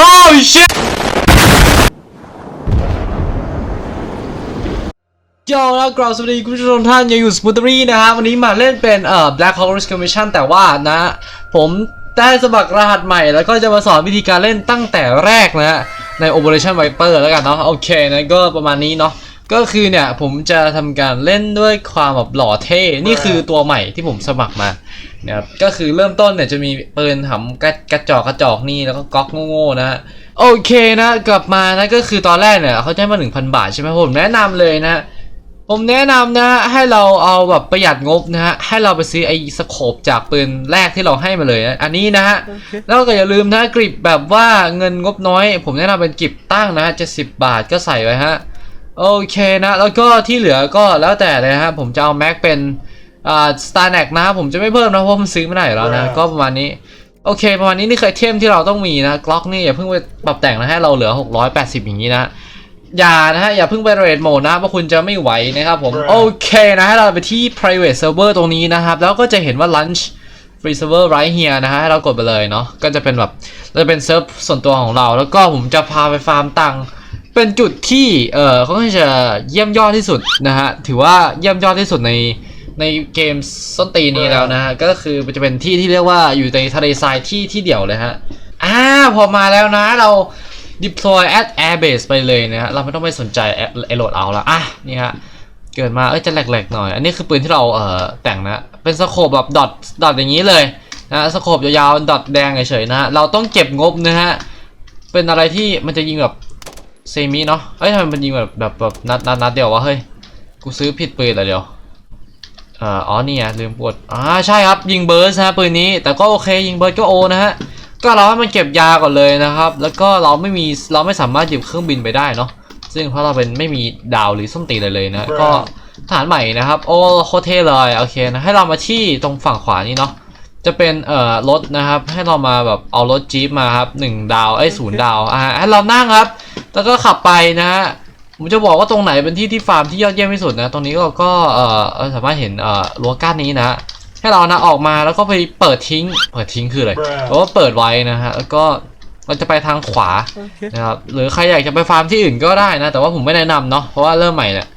Holy shit! Yo แล้วกราบสวัสดีคุณผู้ชมท่านยังอยู่สปูตรี่นะฮะวันนี้มาเล่นเป็นเอ่อ Black Horse Commission แต่ว่านะ ผมได้สมัครรหัสใหม่แล้วก็จะมาสอนวิธีการเล่นตั้งแต่แรกนะฮะ ใน Operation Viper แล้วกันเนาะโอเคนะก็ประมาณนี้เนาะก็คือเนี่ยผมจะทำการเล่นด้วยความแบบหล่อเท่ นี่คือตัวใหม่ที่ผมสมัครมานะครับก็คือเริ่มต้นเนี่ยจะมีปืนหำกระกระจอกกระจอกนี่แล้วก็ก๊อกโง่ๆนะฮะโอเคนะกลับมานะก็คือตอนแรกเนี่ยเขาจะให้มา 1,000 บาทใช่ไหมผมแนะนำเลยนะ ผมแนะนำนะฮะให้เราเอาแบบประหยัดงบนะฮะให้เราไปซื้อไอ้สโคปจากปืนแรกที่เราให้มาเลยนะอันนี้นะฮะแล้วก็อย่าลืมนะกริบแบบว่าเงินงบน้อย ผมแนะนำเป็นกริบตั้งนะฮะ70บาทก็ใส่ไว้ฮะโอเคนะแล้วก็ที่เหลือก็แล้วแต่เลยนะฮะผมจะเอาแม็กเป็นอ่าสตาร์แน็กนะผมจะไม่เพิ่มนะเพราะมันซื้อไม่ได้อยู่แล้วนะก็ประมาณนี้โอเค ประมาณนี้นี่คือไอเทมที่เราต้องมีนะกล็อกนี่อย่าเพิ่งไปปรับแต่งนะให้เราเหลือ 680 อย่างนี้นะ อย่านะฮะ อย่าเพิ่งไปเรดโหมดนะเพราะคุณจะไม่ไหวนะครับผม โอเคนะให้เราไปที่ private server ตรงนี้นะครับ แล้วก็จะเห็นว่า lunch free server right here นะฮะให้เรากดไปเลยเนาะก็จะเป็นแบบจะเป็นเซิร์ฟส่วนตัวของเรา แล้วก็ผมจะพาไปฟาร์มตังค์เป็นจุดที่เออเขาก็จะเยี่ยมยอดที่สุดนะฮะถือว่าเยี่ยมยอดที่สุดในในเกมส้นตีนนี้แล้วนะฮะก็คือมันจะเป็นที่ที่เรียกว่าอยู่ในทะเลทรายที่ที่เดี่ยวเลยฮะอ่าพอมาแล้วนะเรา deploy at airbase ไปเลยนะฮะเราไม่ต้องไปสนใจไอโหลดเอาละอะนี่ฮะเกิดมาเอ้ยจะแหลกๆหน่อย อันนี้คือปืนที่เราเอ่อแต่งนะเป็นสโคปแบบดอทดอทอย่างนี้เลยนะสโคปยาวๆดอทแดงเฉยๆนะฮะเราต้องเก็บงบนะฮะเป็นอะไรที่มันจะยิงแบบเซมิเนาะเอ้ยทำไมมันยิงแบบแบบแบบนัดนัดนัดเดียววะเฮ้ยกูซื้อผิดปืนเหรอเดียวเอ่ออ๋อนี่ไงลืมกดอ่าใช่ครับยิงเบิร์สนะปืนนี้แต่ก็โอเคยิงเบิร์สก็โอนะฮะ ก็เราให้มันเก็บยาก่อนเลยนะครับ แล้วก็เราไม่มีเราไม่สามารถหยิบเครื่องบินไปได้เนาะซึ่งเพราะเราเป็นไม่มีดาวหรือส้มตีนเลยเลยนะก็ฐานใหม่นะครับ โอ้โคตรเท่เลยโอเคนะให้เรามาที่ตรงฝั่งขวานี่เนาะจะเป็นเอ่อรถนะครับ ให้เรามาแบบเอารถจี๊ปมาครับหนึ่งดาวไอ้ยศูนย์ดาวอ่าให้เรานั่งครับ แล้วก็ขับไปนะฮะผมจะบอกว่าตรงไหนเป็นที่ที่ฟาร์มที่ยอดเยี่ยมที่สุดนะ ตรงนี้ก็ก็เอ่อเราสามารถเห็นเอ่อรั้วกั้นนี้นะฮะ ให้เรานะออกมาแล้วก็ไปเปิดทิ้ง เปิดทิ้งคืออะไรเพราะว่าเปิดไว้นะฮะแล้วก็เราจะไปทางขวานะครับหรือใครอยากจะไปฟาร์มที่อื่นก็ได้นะ แต่ว่าผมไม่แนะนำเนาะเพราะว่าเริ่มใหม่เนี่ย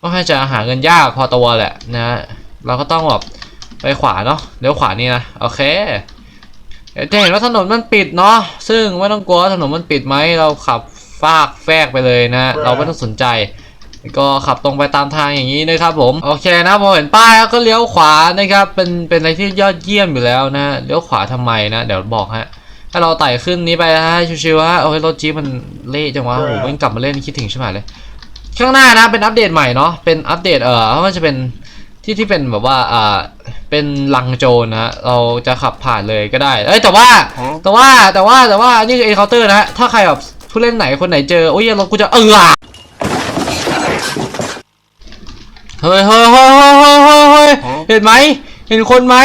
ก็ให้จะหาเงินยากพอตัวแหละนะฮะเราก็ต้องแบบไปขวาเนาะเดี๋ยวขวานี่นะโอเคเดี๋ยวจะเห็นว่าถนนมันปิดเนาะซึ่งไม่ต้องกลัวว่าถนนมันปิดไหมเราขับฟากแฟกไปเลยนะ เราไม่ต้องสนใจ ก็ขับตรงไปตามทางอย่างนี้นะครับผมโอเคนะพอเห็นป้ายแล้วก็เลี้ยวขวานะครับเป็นเป็นอะไรที่ยอดเยี่ยมอยู่แล้วนะเลี้ยวขวาทำไมนะเดี๋ยวบอกฮะถ้าเราไต่ขึ้นนี้ไปนะฮะชิวๆฮะโอ้ยรถจี๊ปมันเละจังวะโอ้โหมันกลับมาเล่นคิดถึงใช่ไหมเลยข้างหน้านะเป็นอัปเดตใหม่เนาะเป็นอัปเดตเอ่อมันจะเป็นที่ที่เป็นแบบว่าอ่าเป็นลังโจรนะฮะเราจะขับผ่านเลยก็ได้เอ้ยแต่ว่าแต่ว่าแต่ว่าแต่ว่านี่คือเอเคาน์เตอร์นะฮะถ้าใครแบบผู้เล่นไหนคนไหนเจอโอ้ยรถกูจะเอออะ เฮ้ยเฮ้ยเฮ้ยเฮ้ยเฮ้ยเฮ้ยเฮ้ยเห็นไหมเห็นคนไหม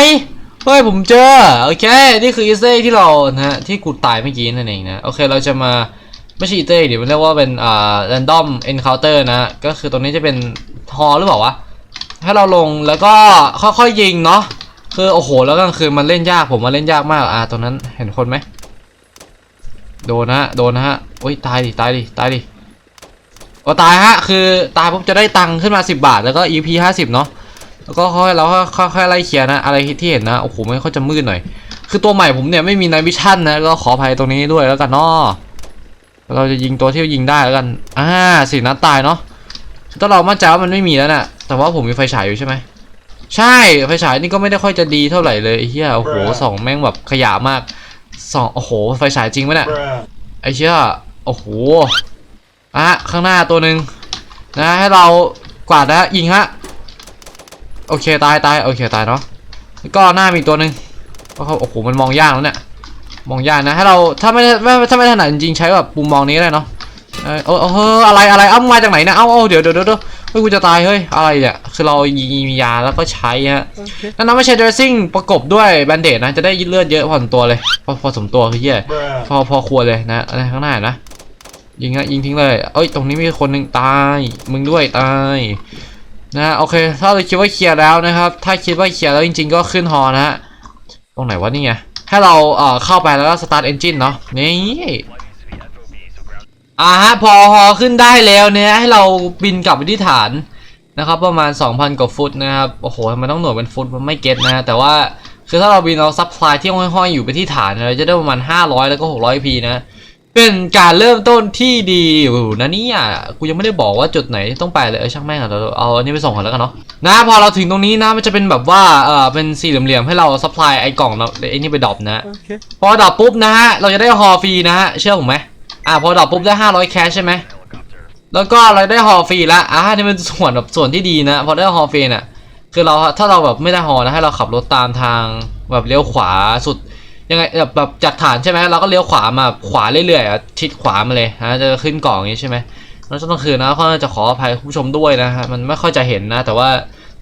เฮ้ยผมเจอโอเคนี่คืออีเซ่ที่เรานะฮะที่กูตายเมื่อกี้นั่นเองนะโอเคเราจะมาไม่ใช่อีเซ่เดี๋ยวมันเรียกว่าเป็นอ่า random encounter นะก็คือตรงนี้จะเป็นฮอหรือเปล่าวะให้เราลงแล้วก็ค่อยๆยิงเนาะคือโอ้โหแล้วกลางคืนมันเล่นยากผมมาเล่นยากมากอ่าตรงนั้นเห็นคนไหมโดนนะฮะโดนนะฮะโอ้ยตายดิตายดิตายดิ โอ้ตายฮะ คือตายปุ๊บจะได้ตังค์ขึ้นมา 10 บาท แล้วก็ EP 50 เนาะแล้วก็ค่อยเราค่อยๆไล่เคลียร์นะ อะไรที่เห็นนะ โอ้โหไม่ค่อยจะมืดหน่อย คือตัวใหม่ผมเนี่ยไม่มีนายวิชั่นนะ ก็ขออภัยตรงนี้ด้วยแล้วกันเนาะเราจะยิงตัวที่ยิงได้แล้วกัน อ่าสี่นัดตายเนาะถ้าเรามั่นใจว่ามันไม่มีแล้วน่ะ แต่ว่าผมมีไฟฉายอยู่ใช่ไหม ใช่ ไฟฉายนี่ก็ไม่ได้ค่อยจะดีเท่าไหร่เลยไอ้เฮียโอ้โหสองแม่งแบบขยะมากสองโอ้โห ไฟฉายจริงไหมเนี่ย ไอ้เชี่ยโอ้โห อะข้างหน้าตัวหนึ่งนะให้เรากวาดนะยิงฮะโอเคตายตายโอเคตายเนาะแล้วก็หน้ามีอีกตัวหนึ่งเพราะเขาโอ้โหมันมองยากแล้วเนี่ยมองยากนะให้เราถ้าไม่ไม่ถ้าไม่ถนัดจริงๆใช้แบบมุมมองนี้ก็ได้เนาะเออเออเอออะไรอะไรเอ้ามาจากไหนนะเอ้าเอ้าเดี๋ยวเดี๋ยวเดี๋ยวเดี๋ยวเฮ้ยกูจะตายเฮ้ยอะไรเนี่ยคือเรายิงมียาแล้วก็ใช้ฮะนั่นนะไม่ใช่ dressing ประกบด้วยแบนเดดนะจะได้เลือดเยอะพอสมตัวเลยพอพอสมตัวคือเหี้ยพอพอควรเลยนะอะไรข้างหน้านะ ยิงฮะยิงทิ้งเลยเอ้ยตรงนี้มีคนหนึ่งตาย มึงด้วยตายนะฮะโอเค ถ้าเราคิดว่าเคลียร์แล้วนะครับ ถ้าคิดว่าเคลียร์แล้วจริง ๆ ก็ขึ้นฮอนะฮะตรงไหนวะนี่ไงให้เราเอ่อเข้าไปแล้วก็สตาร์ทเอนจินเนาะนี่อ่าฮะพอฮอขึ้นได้แล้วเนี่ยให้เราบินกลับไปที่ฐานนะครับ ประมาณ 2,000 กว่าฟุตนะครับโอ้โหมันต้องหน่วยเป็นฟุตมันไม่เก็ตนะแต่ว่าคือถ้าเราบินเอาซัพพลายที่ห้อยๆอยู่ไปที่ฐานเราจะได้ประมาณ 500 แล้วก็ 600พีนะ เป็นการเริ่มต้นที่ดีอยู่นะเนี่ยกูยังไม่ได้บอกว่าจุดไหนที่ต้องไปเลยเออช่างแม่งอะเราเอาอันนี้ไปส่งกันแล้วกันเนาะนะพอเราถึงตรงนี้นะมันจะเป็นแบบว่าเออเป็นสี่เหลี่ยมๆให้เราซัพพลายไอ้กล่องเราไอ้นี่ไปดรอปนะ Okay. พอดรอปปุ๊บนะฮะเราจะได้ฮอฟรีนะฮะเชื่อผมไหมอ่าพอดรอปปุ๊บได้500แคชใช่ไหมแล้วก็เราได้ฮอฟรีละอ่านี่เป็นส่วนแบบส่วนที่ดีนะพอได้ฮอฟรีน่ะคือเราถ้าเราแบบไม่ได้ฮอนะให้เราขับรถตามทางแบบเลี้ยวขวาสุด ยังไงแบบแบบจากฐานใช่ไหมเราก็เลี้ยวขวามาขวาเรื่อยๆอะชิดขวามาเลยฮะจะขึ้นเกาะอย่างนี้ใช่ไหมแล้วช่วงกลางคืนนะก็จะขออภัยคุณผู้ชมด้วยนะฮะมันไม่ค่อยจะเห็นนะ แต่ว่า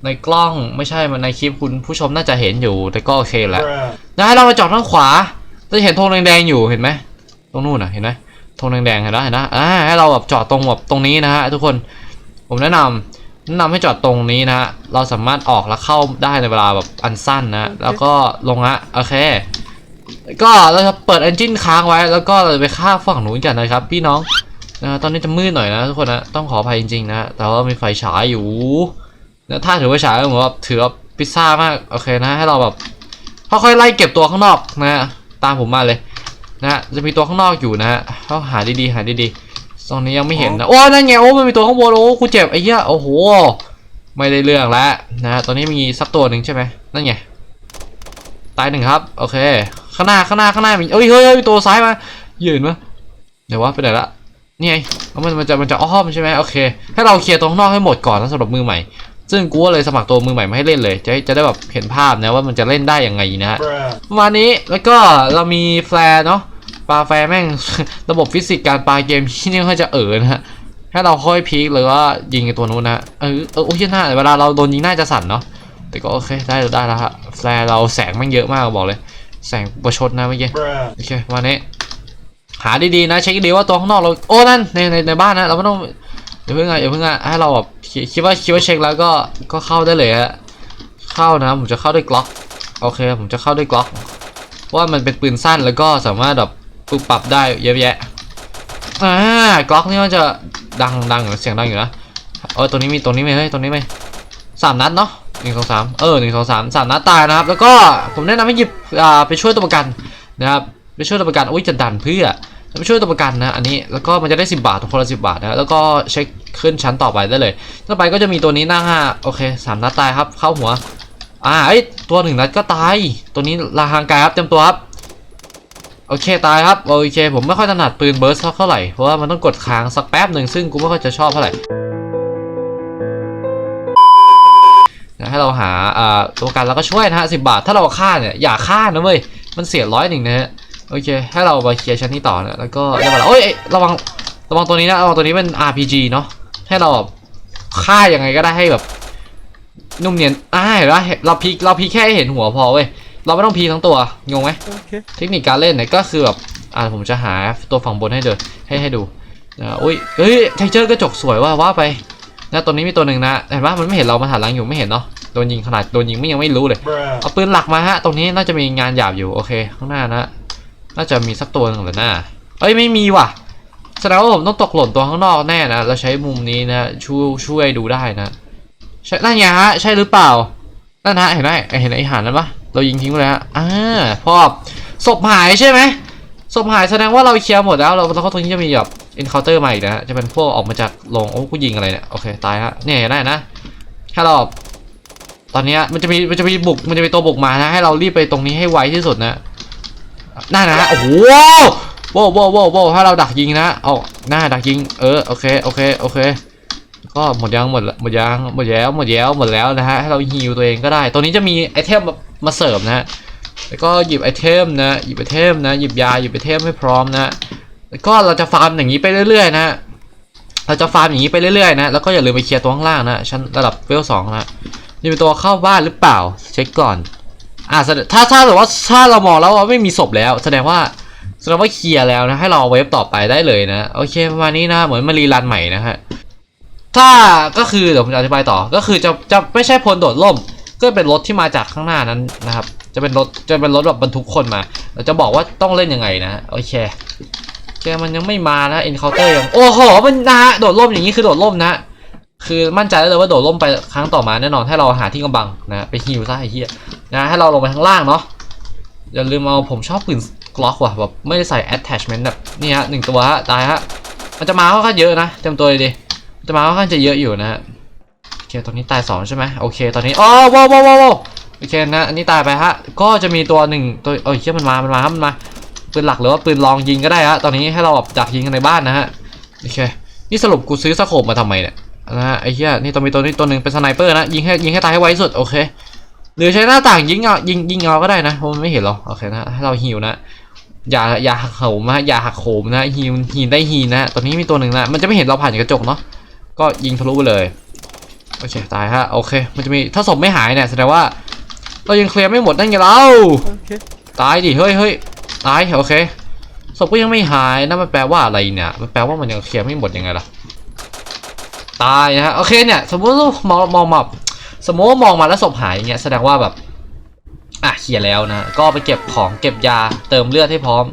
ในกล้องไม่ใช่มันในคลิปคุณผู้ชมน่าจะเห็นอยู่แต่ก็โอเคแหละ Bruh. นะให้เรามาจอดทางขวาจะเห็นธงแดงๆอยู่เห็นไหมตรงนู้นน่ะเห็นไหมธงแดงๆเห็นไหมเห็นไหมอ่าให้เราแบบจอดตรงแบบตรงนี้นะฮะทุกคนผมแนะนำแนะนำให้จอดตรงนี้นะฮะเราสามารถออกและเข้าได้ในเวลาแบบอันสั้นนะ แล้วก็ลงฮะโอเค ก็เราจะเปิด engine ค้างไว้ แล้วก็เราจะไปฆ่าฝั่งนู้นกันนะครับ พี่น้องนะตอนนี้จะมืดหน่อยนะทุกคนนะต้องขออภัยจริงๆนะแต่ว่ามีไฟฉายอยู่นะถ้าถือว่าฉายก็เหมือนว่าถือว่าพิซซ่ามากโอเคนะให้เราแบบค่อยๆไล่เก็บตัวข้างนอกนะฮะตามผมมาเลยนะจะมีตัวข้างนอกอยู่นะฮะเขาหาดีๆหาดีๆตรงนี้ยังไม่เห็นนะโอ้นั่นไงโอ้มันมีตัวข้างบนโอ้กูเจ็บไอ้เหี้ยโอ้โหไม่ได้เรื่องแล้วนะฮะตอนนี้มีสักตัวหนึ่งใช่ไหมนั่นไงตายหนึ่งครับโอเค ข้างหน้าข้างหน้าข้างหน้ามีเอ้ยเฮ้ยเฮ้ยมีตัวซ้ายมายืนมาเดี๋ยวว่าไปไหนละนี่ไงแล้วมันมันจะมันจะอ้อมใช่ไหมโอเคให้เราเคลียร์ตรงข้างนอกให้หมดก่อนนะสำหรับมือใหม่ ซึ่งกูก็เลยสมัครตัวมือใหม่มาให้เล่นเลย จะจะได้แบบเห็นภาพนะว่ามันจะเล่นได้ยังไงนะฮะ Bruh. ประมาณนี้แล้วก็เรามีแฟร์เนาะปลาแฟร์แม่งระบบฟิสิกส์การปลาเกมที่นี่ค่อยจะเอ๋อนะฮะให้เราค่อยพีคหรือว่ายิงไอ้ตัวนู้นนะฮะเออเออโอ้ยหน้าเวลาเราโดนยิงหน้าจะสั่นเนาะแต่ก็โอเคได้ได้แล้วฮะแฟร์เราแสงแม่งเยอะมากบอกเลย แสงประชดนะเมื่อกี้ Bruh. โอเควันนี้หาดีๆนะเช็คดีๆว่าตัวข้างนอกเราโอ้นั่นในในในบ้านนะเราไม่ต้องอย่าเพิ่งอะอย่าเพิ่งอะให้เราแบบคิดคิดว่าคิดว่าเช็คแล้วก็ก็เข้าได้เลยฮะเข้านะผมจะเข้าด้วยกล็อกโอเคผมจะเข้าด้วยกล็อกเพราะว่ามันเป็นปืนสั้นแล้วก็สามารถแบบปรับปรับได้เยอะแยะอ่ากล็อกนี่มันจะดังดังอยู่เสียงดังอยู่นะเออตัวนี้มีตัวนี้ไหมเฮ้ยตัวนี้ไหมสามนัดเนาะ หนึ่งสองสามเออหนึ่งสองสามสามนัดตายนะครับ แล้วก็ผมแนะนำให้หยิบอ่าไปช่วยตัวประกันนะครับไปช่วยตัวประกันอุ้ยจะดันเพื่อไปช่วยตัวประกันนะอันนี้แล้วก็มันจะได้ 10 บาททุกคนละสิบาทนะแล้วก็เช็คขึ้นชั้นต่อไปได้เลย ต่อไปก็จะมีตัวนี้หน้าห้าโอเคสามนัดตายครับเข้าหัวอ่าไอตัวหนึ่งนัดก็ตาย ตัวนี้ลาหางกายครับเต็มตัวครับโอเคตายครับโอเคผมไม่ค่อยถนัดปืนเบิร์สเท่าไหร่เพราะว่ามันต้องกดค้างสักแป๊บหนึ่งซึ่งกูไม่ค่อยจะชอบเท่าไหร่ ให้เราหาอ่าตัวประกันแล้วก็ช่วยนะฮะสิบาท ถ้าเราฆ่าเนี่ยอย่าฆ่านะเว้ยมันเสียร้อยหนึ่งนะฮะโอเค ให้เราไปเคลียร์ชั้นนี้ต่อนะแล้วก็ได้เวลาโอ้ยเอ้ยระวังระวังตัวนี้นะระวังตัวนี้เป็น RPG เนาะให้เราแบบฆ่ายังไงก็ได้ให้แบบ นุ่มเนียนอ่าเห็นปะเราพีคเราพีคแค่ให้เห็นหัวพอเว้ยเราไม่ต้องพีคทั้งตัวงงไหม Okay. เทคนิคการเล่นเนี่ยก็คือแบบอ่าผมจะหาตัวฝั่งบนให้เดินให้ให้ดูนะอุ้ยเฮ้ยเทคเจอร์กระจกสวยว่าว่าไป นะตัวนี้มีตัวหนึ่งนะเห็นปะมันไม่เห็นเรามันหันหลังอยู่ไม่เห็นเนาะโดนยิงขนาดโดนยิงไม่ยังไม่รู้เลย Bruh. เอาปืนหลักมาฮะตรงนี้น่าจะมีงานหยาบอยู่โอเคข้างหน้านะน่าจะมีสักตัวหนึ่งเหรือหน้าเอ้ยไม่มีว่ะแสดงว่าผมต้องตกหล่นตัวข้างนอกแน่นะเราใช้มุมนี้นะช่วยช่วยดูได้นะใช่นั่นไงฮะใช่หรือเปล่านั่นฮะเห็นไหมเห็นไอ้หานนั้นปะเรายิงทิ้งไปเลยฮะอ่าพอศพหายใช่ไหมศพหายแสดงว่าเราเคลียร์หมดแล้วเราแล้วก็ตรงนี้จะมีแบบ encounter มาอีกนะฮะจะเป็นพวกออกมาจากโรงโอ้กูยิงอะไรเนี่ยโอเคตายฮะเนี่ยได้นะแค่เราตอนนี้มันจะมีมันจะมีบุกมันจะมีตัวบุกมานะ ให้เรารีบไปตรงนี้ให้ไวที่สุดนะนั่นนะโอ้โหโว้โว้โว้โว้ให้เราดักยิงนะเอาหน้าดักยิง เออโอเคโอเคโอเค ก็หมดยังหมดหมดยังหมดแล้วหมดแล้วหมดแล้วนะฮะให้เราฮิวตัวเองก็ได้ ตัวนี้จะมีไอเทมมาเสร์ฟนะฮะแล้วก็หยิบไอเทมนะหยิบไอเทมนะหยิบยาหยิบไอเทมให้พร้อมนะ แล้วก็เราจะฟาร์มอย่างนี้ไปเรื่อยๆนะเราจะฟาร์มอย่างนี้ไปเรื่อยๆนะแล้วก็อย่าลืมไปเคลียร์ตัวข้างล่างนะชั้นระดับเวลสองนะมีตัวเข้าบ้านหรือเปล่า เช็คก่อนอ่าถ้าถ้าแต่ว่าถ้าเรามองแล้วว่าไม่มีศพแล้ว แสดงว่าแสดงว่าเคลียร์แล้วนะให้รอเวฟต่อไปได้เลยนะโอเคประมาณนี้นะเหมือนมารีรันใหม่นะฮะถ้าก็คือเดี๋ยวผมจะอธิบายต่อก็คือจะจะไม่ใช่พลโดดร่ม ก็เป็นรถที่มาจากข้างหน้านั้นนะครับ จะเป็นรถจะเป็นรถแบบบรรทุกคนมา เราจะบอกว่าต้องเล่นยังไงนะโอเค โอเคมันยังไม่มานะ encounter ยังโอ้โหมันนะฮะโดดร่มอย่างนี้คือโดดร่มนะ คือมั่นใจได้เลยว่าโดดร่มไปครั้งต่อมาแน่นอนให้เราหาที่กำบังนะไปฮิวซะไอ้เหี้ยนะให้เราลงไปข้างล่างเนาะอย่าลืมเอาผมชอบปืนกล็อกว่ะแบบไม่ได้ใส่ attachment แบบนี่ฮะหนึ่งตัวฮะตายฮะมันจะมาค่อนข้างเยอะนะเต็มตัวเลยดิมันจะมาค่อนข้างจะเยอะอยู่นะฮะโอเคตอนนี้ตายสองใช่ไหมโอเคตอนนี้อ๋อว้าวว้าวว้าวโอเคนะอันนี้ตายไปฮะก็จะมีตัวหนึ่งตัวเอ้ยเชี่ยมันมามันมาครับมันมา ปืนหลักหรือว่าปืนลองยิงก็ได้ฮะตอนนี้ให้เราแบบดักยิงกันในบ้านนะฮะโอเคนี่สรุปกูซื้อสโคปมาทำไมเนี่ยนะฮะไอ้เหี้ยนี่ตัวมีตัวนี้ตัวหนึ่งเป็นสไนเปอร์นะยิงให้ยิงให้ตายให้ไวที่สุดโอเค หรือใช้หน้าต่างยิงเอายิงยิงเอาก็ได้นะเพราะมันไม่เห็นหรอกโอเคนะให้เราฮิวนะอย่าอย่าหักโหมนะอย่าหักโหมนะฮิวฮินได้ฮินนะตอนนี้มีตัวหนึ่งนะมันจะไม่เห็นเราผ่านกระจกเนาะก็ยิงทะลุไปเลยโอเคตายฮะโอเค มันจะมีถ้าศพไม่หายเนี่ยแสดงว่า เรายังเคลียร์ไม่หมดนั่นไงเรา Okay. ตายดิเฮ้ยเฮ้ย ตายโอเคศพก็ยังไม่หายนะมันแปลว่าอะไรเนี่ยมันแปลว่ามันยังเคลียร์ไม่หมดยังไงล่ะตายนะฮะโอเคเนี่ย สมมติมองมองแบบสมมติมองมาแล้วศพหายอย่างเงี้ยแสดงว่าแบบอะเคลียร์แล้วนะก็ไปเก็บของเก็บยาเติมเลือดให้พร้อม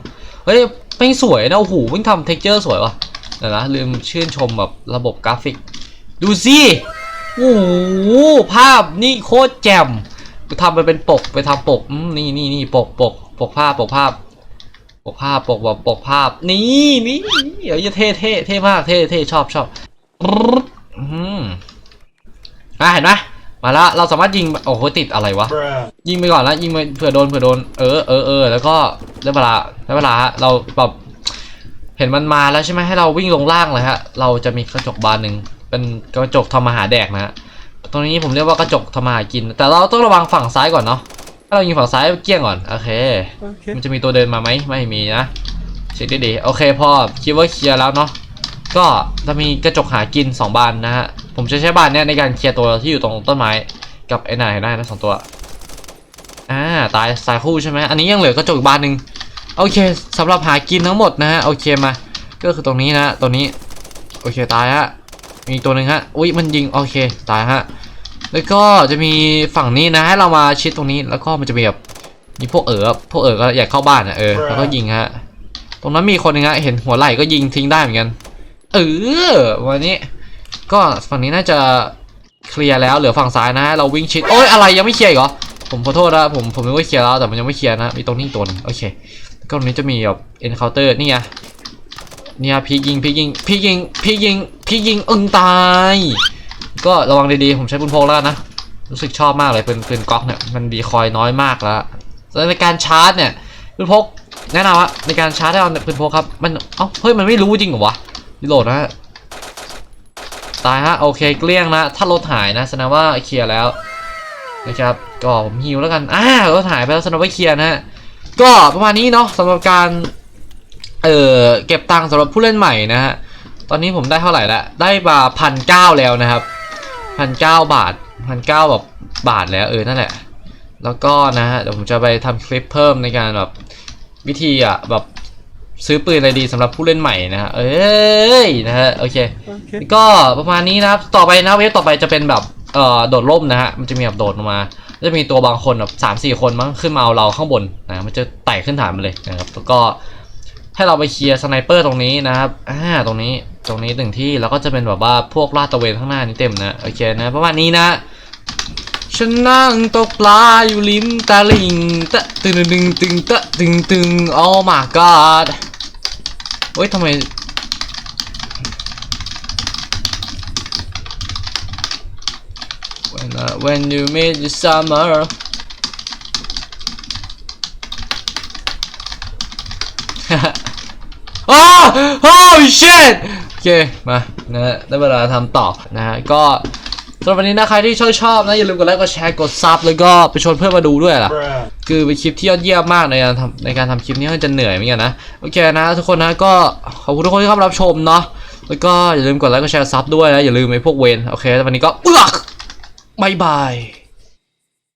เฮ้ยไม่งสวยนะโอ้โหเพิ่งทำเท็กเจอร์สวยวะเดี๋ยวนะลืมชื่นชมแบบระบบกราฟิก ดูสิโอ้โหภาพนี่โคตรแจ่มไปทำไปเป็นปกไปทำปกนี่นี่นี่ปกปกปกภาพปกภาพ กภาพปกแบบปกภาพ นี่นี่เดี๋ยวจะเท่เท่เท่มากเท่เท่ชอบชอบอืมอะเห็นไหมมาแล้วเราสามารถยิงโอ้โหติดอะไรวะ Bruh. ยิงไปก่อนแล้วยิงไปเผื่อโดนเผื่อโดนเออเออเออแล้วก็ได้เวลาได้เวลาฮะเราแบบเห็นมันมาแล้วใช่ไหมให้เราวิ่งลงล่างเลยฮะ เราจะมีกระจกบานหนึ่งเป็นกระจกทำมาหาแดกนะฮะตรงนี้ผมเรียกว่ากระจกทำมาหากิน แต่เราต้องระวังฝั่งซ้ายก่อนเนาะ ถ้าเรายิงฝั่งซ้ายเกลี้ยงก่อนโอเค Okay. มันจะมีตัวเดินมาไหมไม่มีนะเช็คดีๆโอเคพอคิดว่าเคลียร์แล้วเนาะก็จะมีกระจกหากิน 2 บานนะฮะผมจะใช้บานเนี้ยในการเคลียร์ตัวที่อยู่ตรงต้นไม้กับไอ้นายได้นะสองตัวอ่าตายสายคู่ใช่ไหมอันนี้ยังเหลือกระจกอีกบานหนึ่งโอเคสำหรับหากินทั้งหมดนะฮะโอเคมาก็คือตรงนี้นะตัวนี้ โอเคตายฮะมีอีกตัวหนึ่งฮะอุ้ยมันยิงโอเคตายฮะ แล้วก็จะมีฝั่งนี้นะให้เรามาชิดตรงนี้แล้วก็มันจะมีแบบมีพวกเอ๋อพวกเอ๋อก็อยากเข้าบ้านอะเออแล้วก็ยิงฮะตรงนั้นมีคนหนึงฮะเห็นหัวไหล่ก็ยิงทิ้งได้เหมือนกันเออวันนี้ ก็ฝั่งนี้น่าจะเคลียร์แล้วเหลือฝั่งซ้ายนะเราวิ่งชิดโอ้ยอะไรยังไม่เคลียร์อีกเหรอผมขอโทษนะผมผมนึกว่าเคลียร์แล้วแต่มันยังไม่เคลียร์นะมีตรงนี้อีกตัวหนึงโอเคแล้วก็ตรงนี้จะมีแบบ encounter นี่ไงเนี่ยพี่ยิงพี่ยิงพี่ยิงพี่ยิงพี่ยิงอึ้งตาย ก็ระวังดีๆ ผมใช้ปืนพกแล้วนะ รู้สึกชอบมากเลยเป็นปืนก๊อกเนี่ย มันดีคอยน้อยมากแล้วในการชาร์จเนี่ยปืนพกแนะนำว่าในการชาร์จให้เอาปืนพกครับ มัน เอ้า เฮ้ย มันไม่รู้จริงเหรอวะรีโหลดนะ ตายฮะ โอเค เกลี้ยงนะ ถ้ารถหายนะ แสดงว่าเคลียร์แล้วนะครับ ก็ผมฮิวแล้วกันอ่ารถหายไปแล้วแสดงว่าเคลียร์นะฮะ ก็ประมาณนี้เนาะสำหรับการ เอ่อ เก็บตังค์สำหรับผู้เล่นใหม่นะฮะ ตอนนี้ผมได้เท่าไหร่ล้วได้มาพันเก้าแล้วนะครับ พันเก้าบาทพันเก้าแบบบาทแล้วเออนั่นแหละ แล้วก็นะฮะเดี๋ยวผมจะไปทำคลิปเพิ่มในการแบบวิธีอะแบบซื้อปืนอะไรดีสำหรับผู้เล่นใหม่นะฮะเอ้ยนะฮะโอเค Okay. ก็ประมาณนี้นะครับต่อไปนะเวฟต่อไปจะเป็นแบบเอ่อโดดร่มนะฮะมันจะมีแบบโดดลงมาแล้วจะมีตัวบางคนแบบสามสี่คนมั้งขึ้นมาเอาเราข้างบนนะมันจะไต่ขึ้นฐานมาเลยนะครับแล้วก็ให้เราไปเคลียร์สไนเปอร์ตรงนี้นะครับอ่าตรงนี้ ตรงนี้หนึ่งที่แล้วก็จะเป็นแบบว่าพวกลาดตะเวนข้างหน้านี่เต็มนะโอเคนะประมาณนี้นะฉันนั่งตกปลาอยู่ริมตะลิงตะตึงตึงตึงตะตึงตึง oh my god เฮ้ยทำไม when uh, when you meet the summer โอ้ oh shit อเคมานะฮะได้เวลาทำต่อนะฮะก็สำหรับวันนี้นะใครที่ชอบชอบนะอย่าลืมกดไลค์กดแชร์กดซับแล้วก็ไปชวนเพื่อนมาดูด้วยล่ะ คือเป็นคลิปที่ยอดเยี่ยมมากในการทำในการทำคลิปนี้มันจะเหนื่อยเหมือนกันนะโอเคนะทุกคนนะก็ขอบคุณทุกคนที่เข้ามารับชมเนาะแล้วก็อย่าลืมกดไลค์กดแชร์ซับด้วยนะอย่าลืมไอ้พวกเวนโอเคแล้ววันนี้ก็เอือกบายบาย